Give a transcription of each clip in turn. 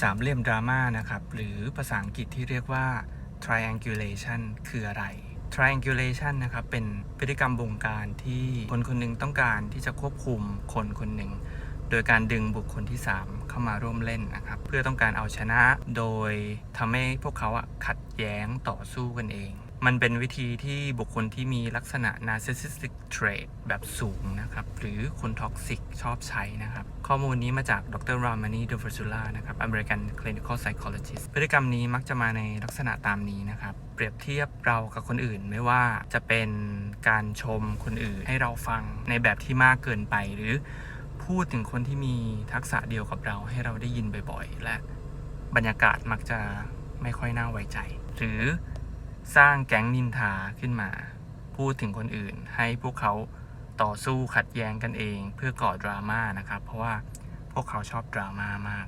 สามเหลี่ยมดราม่านะครับ หรือภาษาอังกฤษที่เรียกว่า triangulation คืออะไร triangulation นะครับ เป็นพฤติกรรมบงการที่คนคนหนึ่งต้องการที่จะควบคุมคนคนหนึ่ง โดยการดึงบุคคลที่ 3 เข้ามาร่วมเล่นนะครับ เพื่อต้องการเอาชนะ โดยทำให้พวกเขาขัดแย้งต่อสู้กันเอง มันเป็นวิธีที่บุคคลที่มีลักษณะ narcissistic trait แบบสูงนะครับ หรือคนท็อกซิกชอบใช้นะครับ ข้อมูลนี้มาจากดร Ramani d e v e r s u l a นะครับ American Clinical Psychologist พฤติกรรมนี้มักจะมาในลักษณะตามนี้นะครับ เปรียบเทียบเรากับคนอื่นไม่ว่าจะเป็นการชมคนอื่นให้เราฟังในแบบที่มากเกินไป หรือพูดถึงคนที่มีทักษะเดียวกับเราให้เราได้ยินบ่อยๆ และบรรยากาศมักจะไม่ค่อยน่าไว้ใจ หรือ สร้างแก๊งนินทาขึ้นมา พูดถึงคนอื่น ให้พวกเขาต่อสู้ขัดแย้งกันเอง เพื่อก่อดราม่านะครับ เพราะว่าพวกเขาชอบดราม่ามาก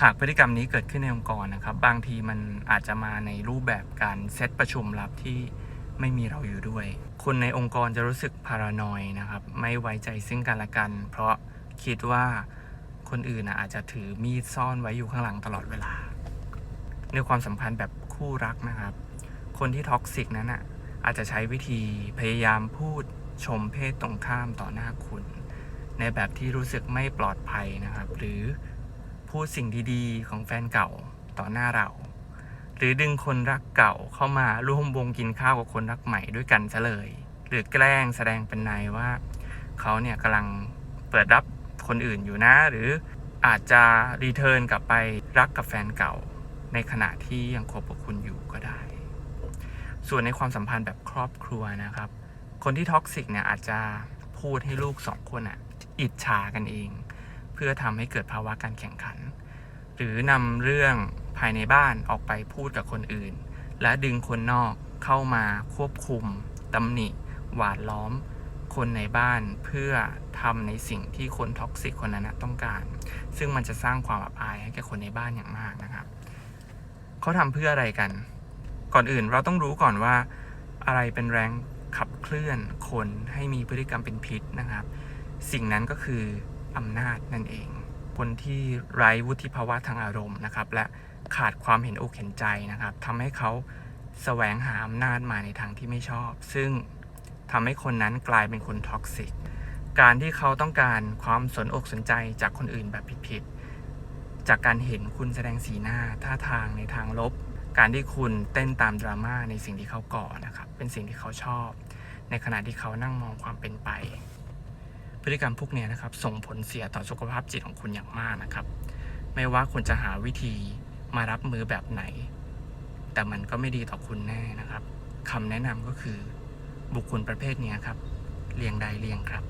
หากพฤติกรรมนี้เกิดขึ้นในองค์กรนะครับ บางทีมันอาจจะมาในรูปแบบการเซตประชุมลับที่ไม่มีเราอยู่ด้วย คนในองค์กรจะรู้สึกพารานอยนะครับ ไม่ไว้ใจซึ่งกันและกัน เพราะคิดว่าคนอื่นอาจจะถือมีดซ่อนไว้อยู่ข้างหลังตลอดเวลา ในความสัมพันธ์แบบคู่รักนะครับ คนที่ท็อกซิกนั้นอะอาจจะใช้วิธีพยายามพูดชมเพศตรงข้ามต่อหน้าคุณ ในแบบที่รู้สึกไม่ปลอดภัยนะครับ หรือพูดสิ่งดีๆ ของแฟนเก่าต่อหน้าเรา หรือดึงคนรักเก่าเข้ามาร่วมวงกินข้าวกับคนรักใหม่ด้วยกันซะเลย หรือแกล้งแสดงเป็นนายว่าเขาเนี่ยกำลังเปิดรับคนอื่นอยู่นะ หรืออาจจะรีเทิร์นกลับไปรักกับแฟนเก่า ในขณะที่ยังคบกับคุณอยู่ก็ได้ ส่วนในความสัมพันธ์แบบครอบครัวนะครับ คนที่ท็อกซิกเนี่ยอาจจะพูดให้ลูกสองคนอะอิจฉากันเอง เพื่อทำให้เกิดภาวะการแข่งขัน หรือนำเรื่องภายในบ้านออกไปพูดกับคนอื่น และดึงคนนอกเข้ามาควบคุมตำหนิหวาดล้อมคนในบ้านเพื่อทำในสิ่งที่คนท็อกซิกคนนั้นต้องการ ซึ่งมันจะสร้างความอับอายให้แก่คนในบ้านอย่างมากนะครับ เขาทำเพื่ออะไรกัน ก่อนอื่นเราต้องรู้ก่อนว่าอะไรเป็นแรงขับเคลื่อนคนให้มีพฤติกรรมเป็นพิษนะครับ สิ่งนั้นก็คืออำนาจนั่นเอง คนที่ไร้วุฒิภาวะทางอารมณ์นะครับ และขาดความเห็นอกเห็นใจนะครับทำให้เขาแสวงหาอำนาจมาในทางที่ไม่ชอบ ซึ่งทำให้คนนั้นกลายเป็นคนท็อกซิก การที่เขาต้องการความสนอกสนใจจากคนอื่นแบบผิดๆ จากการเห็นคุณแสดงสีหน้าท่าทางในทางลบ การที่คุณเต้นตามดราม่าในสิ่งที่เขาก่อนะครับ เป็นสิ่งที่เขาชอบ ในขณะที่เขานั่งมองความเป็นไป พฤติกรรมพวกนี้นะครับ ส่งผลเสียต่อสุขภาพจิตของคุณอย่างมากนะครับ ไม่ว่าคุณจะหาวิธีมารับมือแบบไหน แต่มันก็ไม่ดีต่อคุณแน่นะครับคำแนะนำก็คือบุคคลประเภทนี้ครับเลี่ยงได้เลี่ยงครับ